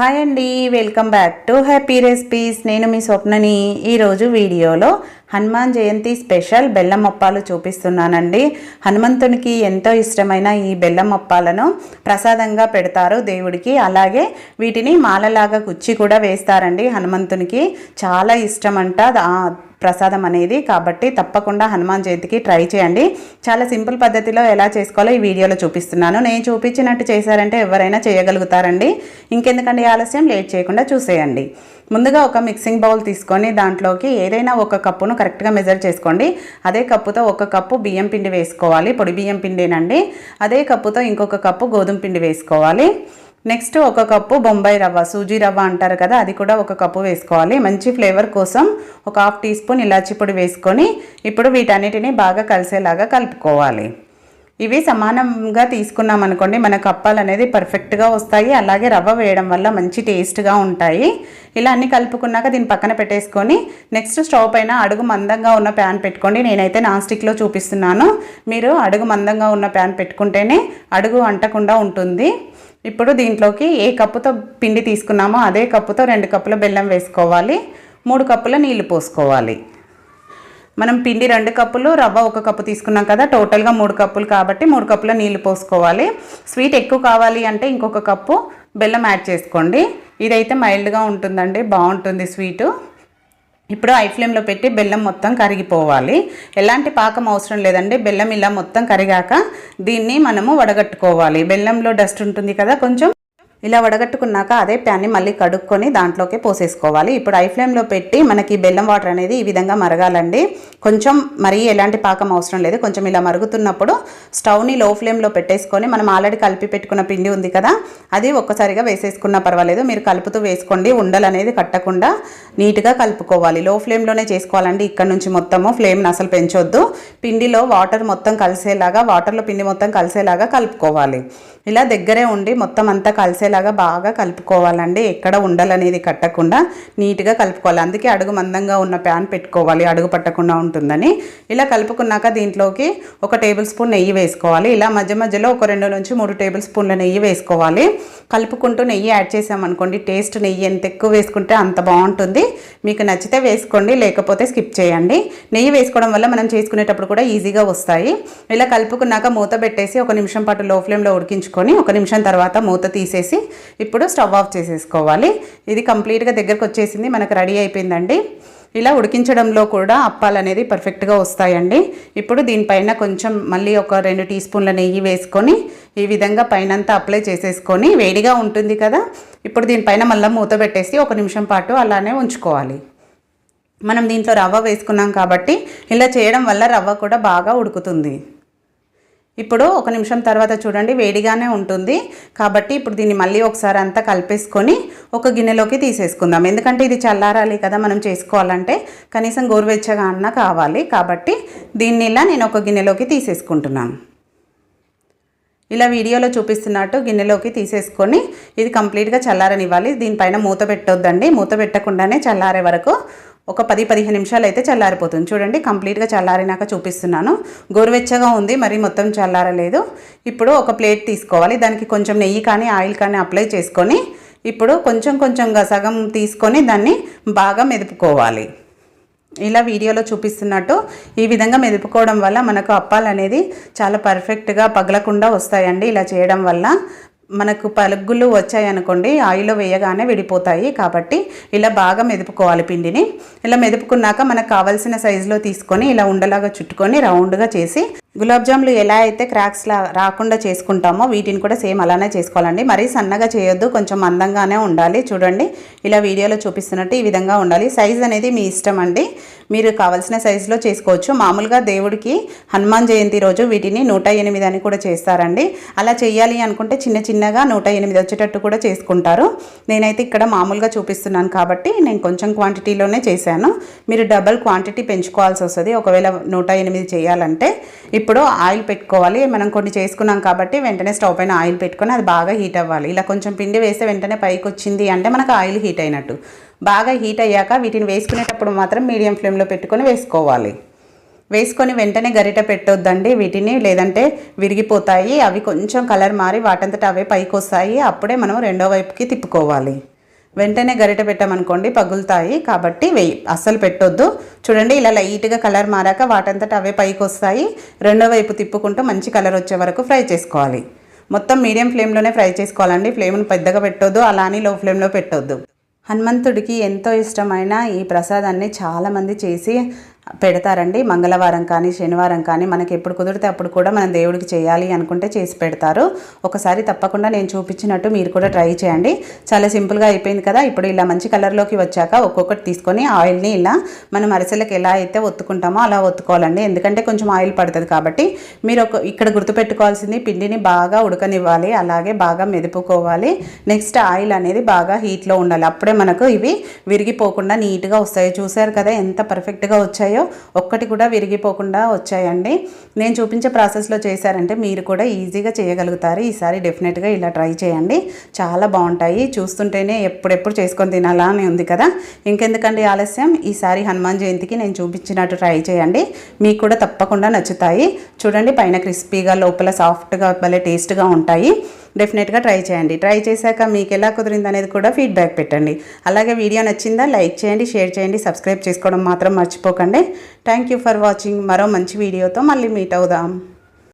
Hi అండి welcome back to happy recipes నేను మీ స్వప్నని ఈరోజు వీడియోలో హనుమాన్ జయంతి స్పెషల్ బెల్లం అప్పాలు చూపిస్తున్నానండి. హనుమంతునికి ఎంతో ఇష్టమైన ఈ బెల్లం అప్పాలను ప్రసాదంగా పెడతారు దేవుడికి. అలాగే వీటిని మాలలాగా కుచ్చి కూడా వేస్తారండి హనుమంతునికి. చాలా ఇష్టం అంట ప్రసాదం అనేది. కాబట్టి తప్పకుండా హనుమాన్ జయంతికి ట్రై చేయండి. చాలా సింపుల్ పద్ధతిలో ఎలా చేసుకోవాలో ఈ వీడియోలో చూపిస్తున్నాను. నేను చూపించినట్టు చేశారంటే ఎవరైనా చేయగలుగుతారండి. ఇంకెందుకండి ఆలస్యం? లేట్ చేయకుండా చూసేయండి. ముందుగా ఒక మిక్సింగ్ బౌల్ తీసుకొని దాంట్లోకి ఏదైనా ఒక కప్పును కరెక్ట్గా మెజర్ చేసుకోండి. అదే కప్పుతో ఒక కప్పు బియ్యం పిండి వేసుకోవాలి. పొడి బియ్యం పిండినండి. అదే కప్పుతో ఇంకొక కప్పు గోధుమ పిండి వేసుకోవాలి. నెక్స్ట్ ఒక కప్పు బొంబాయి రవ్వ సూజీ రవ్వ అంటారు కదా అది కూడా ఒక కప్పు వేసుకోవాలి. మంచి ఫ్లేవర్ కోసం ఒక హాఫ్ టీ స్పూన్ ఇలాచి పొడి వేసుకొని ఇప్పుడు వీటన్నిటిని బాగా కలిసేలాగా కలుపుకోవాలి. ఇవి సమానంగా తీసుకున్నాం అనుకోండి మన కప్పాలు అనేది పర్ఫెక్ట్గా వస్తాయి. అలాగే రవ్వ వేయడం వల్ల మంచి టేస్ట్గా ఉంటాయి. ఇలా అన్ని కలుపుకున్నాక దీన్ని పక్కన పెట్టేసుకొని నెక్స్ట్ స్టవ్ పైన అడుగు మందంగా ఉన్న ప్యాన్ పెట్టుకోండి. నేనైతే నాన్ స్టిక్లో చూపిస్తున్నాను. మీరు అడుగు మందంగా ఉన్న ప్యాన్ పెట్టుకుంటేనే అడుగు అంటకుండా ఉంటుంది. ఇప్పుడు దీంట్లోకి ఏ కప్పుతో పిండి తీసుకున్నామో అదే కప్పుతో రెండు కప్పుల బెల్లం వేసుకోవాలి మూడు కప్పుల నీళ్ళు పోసుకోవాలి. మనం పిండి రెండు కప్పులు రవ్వ ఒక కప్పు తీసుకున్నాం కదా టోటల్గా మూడు కప్పులు కాబట్టి మూడు కప్పుల నీళ్ళు పోసుకోవాలి. స్వీట్ ఎక్కువ కావాలి అంటే ఇంకొక కప్పు బెల్లం యాడ్ చేసుకోండి. ఇదైతే మైల్డ్గా ఉంటుందండి బాగుంటుంది స్వీటు. ఇప్పుడు ఐ ఫ్లేమ్లో పెట్టి బెల్లం మొత్తం కరిగిపోవాలి. ఎలాంటి పాకం అవసరం లేదండి. బెల్లం ఇలా మొత్తం కరిగాక దీన్ని మనము వడగట్టుకోవాలి. బెల్లంలో డస్ట్ ఉంటుంది కదా కొంచెం ఇలా వడగట్టుకున్నాక అదే ప్యాన్ని మళ్ళీ కడుక్కొని దాంట్లోకి పోసేసుకోవాలి. ఇప్పుడు ఐ ఫ్లేమ్లో పెట్టి మనకి బెల్లం వాటర్ అనేది ఈ విధంగా మరగాలండి. కొంచెం మరీ ఎలాంటి పాకం అవసరం లేదు. కొంచెం ఇలా మరుగుతున్నప్పుడు స్టవ్ని లో ఫ్లేమ్లో పెట్టేసుకొని మనం ఆల్రెడీ కలిపి పెట్టుకున్న పిండి ఉంది కదా అది ఒక్కసారిగా వేసేసుకున్నా పర్వాలేదు. మీరు కలుపుతూ వేసుకోండి. ఉండలు అనేది కట్టకుండా నీట్గా కలుపుకోవాలి. లో ఫ్లేమ్లోనే చేసుకోవాలండి. ఇక్కడ నుంచి మొత్తము ఫ్లేమ్ని అసలు పెంచొద్దు. పిండిలో వాటర్ మొత్తం కలిసేలాగా వాటర్లో పిండి మొత్తం కలిసేలాగా కలుపుకోవాలి. ఇలా దగ్గరే ఉండి మొత్తం అంతా కలిసే కలిసేలాగా బాగా కలుపుకోవాలండి. ఎక్కడ ఉండలనేది కట్టకుండా నీట్గా కలుపుకోవాలి. అందుకే అడుగు మందంగా ఉన్న ప్యాన్ పెట్టుకోవాలి. అడుగు పట్టకుండా ఉంటుందని. ఇలా కలుపుకున్నాక దీంట్లోకి ఒక టేబుల్ స్పూన్ నెయ్యి వేసుకోవాలి. ఇలా మధ్య మధ్యలో ఒక రెండు నుంచి మూడు టేబుల్ స్పూన్ల నెయ్యి వేసుకోవాలి. కలుపుకుంటూ నెయ్యి యాడ్ చేసామనుకోండి టేస్ట్ నెయ్యి ఎంత ఎక్కువ వేసుకుంటే అంత బాగుంటుంది. మీకు నచ్చితే వేసుకోండి లేకపోతే స్కిప్ చేయండి. నెయ్యి వేసుకోవడం వల్ల మనం చేసుకునేటప్పుడు కూడా ఈజీగా వస్తాయి. ఇలా కలుపుకున్నాక మూత పెట్టేసి ఒక నిమిషం పాటు లో ఫ్లేమ్లో ఉడికించుకొని ఒక నిమిషం తర్వాత మూత తీసేసి ఇప్పుడు స్టవ్ ఆఫ్ చేసేసుకోవాలి. ఇది కంప్లీట్గా దగ్గరకు వచ్చేసింది మనకు రెడీ అయిపోయిందండి. ఇలా ఉడికించడంలో కూడా అప్పాలు అనేది పర్ఫెక్ట్గా వస్తాయండి. ఇప్పుడు దీనిపైన కొంచెం మళ్ళీ ఒక రెండు టీ స్పూన్ల నెయ్యి వేసుకొని ఈ విధంగా పైనంతా అప్లై చేసేసుకొని వేడిగా ఉంటుంది కదా ఇప్పుడు దీనిపైన మళ్ళీ మూత పెట్టేసి ఒక నిమిషం పాటు అలానే ఉంచుకోవాలి. మనం దీంట్లో రవ్వ వేసుకున్నాం కాబట్టి ఇలా చేయడం వల్ల రవ్వ కూడా బాగా ఉడుకుతుంది. ఇప్పుడు ఒక నిమిషం తర్వాత చూడండి వేడిగానే ఉంటుంది. కాబట్టి ఇప్పుడు దీన్ని మళ్ళీ ఒకసారి అంతా కలిపేసుకొని ఒక గిన్నెలోకి తీసేసుకుందాం. ఎందుకంటే ఇది చల్లారాలి కదా మనం చేసుకోవాలంటే. కనీసం గోరువెచ్చగా అన్న కావాలి. కాబట్టి దీన్ని ఇలా నేను ఒక గిన్నెలోకి తీసేసుకుంటున్నాను. ఇలా వీడియోలో చూపిస్తున్నట్టు గిన్నెలోకి తీసేసుకొని ఇది కంప్లీట్గా చల్లారనివ్వాలి. దీనిపైన మూత పెట్టొద్దండి. మూత పెట్టకుండానే చల్లారే వరకు ఒక పది పదిహేను నిమిషాలు అయితే చల్లారిపోతుంది. చూడండి కంప్లీట్గా చల్లారినాక చూపిస్తున్నాను. గోరువెచ్చగా ఉంది మరి మొత్తం చల్లారలేదు. ఇప్పుడు ఒక ప్లేట్ తీసుకోవాలి. దానికి కొంచెం నెయ్యి కానీ ఆయిల్ కానీ అప్లై చేసుకొని ఇప్పుడు కొంచెం కొంచెంగా సగం తీసుకొని దాన్ని బాగా మెదుపుకోవాలి. ఇలా వీడియోలో చూపిస్తున్నట్టు ఈ విధంగా మెదుపుకోవడం వల్ల మనకు అప్పాలు అనేది చాలా పర్ఫెక్ట్గా పగలకుండా వస్తాయండి. ఇలా చేయడం వల్ల మనకు పలుగులు వచ్చాయనుకోండి ఆయిల్లో వేయగానే విడిపోతాయి. కాబట్టి ఇలా బాగా మెదుపుకోవాలి పిండిని. ఇలా మెదుపుకున్నాక మనకు కావాల్సిన సైజులో తీసుకొని ఇలా ఉండలాగా చుట్టుకొని రౌండ్గా చేసి గులాబ్ జాములు ఎలా అయితే క్రాక్స్ రాకుండా చేసుకుంటామో వీటిని కూడా సేమ్ అలానే చేసుకోవాలండి. మరీ సన్నగా చేయొద్దు కొంచెం మందంగానే ఉండాలి. చూడండి ఇలా వీడియోలో చూపిస్తున్నట్టు ఈ విధంగా ఉండాలి. సైజ్ అనేది మీ ఇష్టం అండి. మీరు కావాల్సిన సైజులో చేసుకోవచ్చు. మామూలుగా దేవుడికి హనుమాన్ జయంతి రోజు వీటిని నూట ఎనిమిది అని కూడా చేస్తారండి. అలా చేయాలి అనుకుంటే చిన్న చిన్నగా నూట ఎనిమిది వచ్చేటట్టు కూడా చేసుకుంటారు. నేనైతే ఇక్కడ మామూలుగా చూపిస్తున్నాను కాబట్టి నేను కొంచెం క్వాంటిటీలోనే చేశాను. మీరు డబల్ క్వాంటిటీ పెంచుకోవాల్సి వస్తుంది. ఒకవేళ నూట ఎనిమిది చేయాలంటే ఇప్పుడు ఆయిల్ పెట్టుకోవాలి. మనం కొన్ని చేసుకున్నాం కాబట్టి వెంటనే స్టవ్ పైన ఆయిల్ పెట్టుకొని అది బాగా హీట్ అవ్వాలి. ఇలా కొంచెం పిండి వేస్తే వెంటనే పైకి వచ్చింది అంటే మనకు ఆయిల్ హీట్ అయినట్టు. బాగా హీట్ అయ్యాక వీటిని వేసుకునేటప్పుడు మాత్రం మీడియం ఫ్లేమ్లో పెట్టుకొని వేసుకోవాలి. వేసుకొని వెంటనే గరిట పెట్టొద్దండి. వీటిని లేదంటే విరిగిపోతాయి. అవి కొంచెం కలర్ మారి వాటంతట అవే పైకి వస్తాయి అప్పుడే మనం రెండో వైపుకి తిప్పుకోవాలి. వెంటనే గరిట పెట్టామనుకోండి పగులుతాయి. కాబట్టి వెయ్యి అస్సలు పెట్టొద్దు. చూడండి ఇలా లైట్గా కలర్ మారాక వాటంతట అవే పైకి వస్తాయి రెండో వైపు తిప్పుకుంటూ మంచి కలర్ వచ్చే వరకు ఫ్రై చేసుకోవాలి. మొత్తం మీడియం ఫ్లేమ్లోనే ఫ్రై చేసుకోవాలండి. ఫ్లేమ్ను పెద్దగా పెట్టొద్దు అలానే లో ఫ్లేమ్లో పెట్టొద్దు. హనుమంతుడికి ఎంతో ఇష్టమైన ఈ ప్రసాదాన్ని చాలామంది చేసి పెడతారండి. మంగళవారం కానీ శనివారం కానీ మనకి ఎప్పుడు కుదిరితే అప్పుడు కూడా మనం దేవుడికి చేయాలి అనుకుంటే చేసి పెడతారు. ఒకసారి తప్పకుండా నేను చూపించినట్టు మీరు కూడా ట్రై చేయండి. చాలా సింపుల్గా అయిపోయింది కదా. ఇప్పుడు ఇలా మంచి కలర్లోకి వచ్చాక ఒక్కొక్కటి తీసుకొని ఆయిల్ని ఇలా మనం అరిసెలకు ఎలా అయితే ఒత్తుకుంటామో అలా ఒత్తుకోవాలండి. ఎందుకంటే కొంచెం ఆయిల్ పడుతుంది కాబట్టి మీరు ఒక ఇక్కడ గుర్తుపెట్టుకోవాల్సింది పిండిని బాగా ఉడకనివ్వాలి అలాగే బాగా మెదుపుకోవాలి. నెక్స్ట్ ఆయిల్ అనేది బాగా హీట్లో ఉండాలి. అప్పుడే మనకు ఇవి విరిగిపోకుండా నీట్గా వస్తాయి. చూసారు కదా ఎంత పర్ఫెక్ట్గా వచ్చాయో. వచ్చాయో ఒక్కటి కూడా విరిగిపోకుండా వచ్చాయండి. నేను చూపించే ప్రాసెస్లో చేశారంటే మీరు కూడా ఈజీగా చేయగలుగుతారు. ఈసారి డెఫినెట్గా ఇలా ట్రై చేయండి. చాలా బాగుంటాయి. చూస్తుంటేనే ఎప్పుడెప్పుడు చేసుకొని తినాలా అని ఉంది కదా. ఇంకెందుకండి ఆలస్యం? ఈసారి హనుమాన్ జయంతికి నేను చూపించినట్టు ట్రై చేయండి. మీకు కూడా తప్పకుండా నచ్చుతాయి. చూడండి పైన క్రిస్పీగా లోపల సాఫ్ట్గా భలే టేస్ట్గా ఉంటాయి. డెఫినెట్గా ట్రై చేయండి. ట్రై చేశాక మీకు ఎలా కుదిరింది అనేది కూడా ఫీడ్బ్యాక్ పెట్టండి. అలాగే వీడియో నచ్చిందా లైక్ చేయండి షేర్ చేయండి సబ్స్క్రైబ్ చేసుకోవడం మాత్రం మర్చిపోకండి. థ్యాంక్ యూ ఫర్ వాచింగ్ మరో మంచి వీడియోతో మళ్ళీ మీట్ అవుదాం.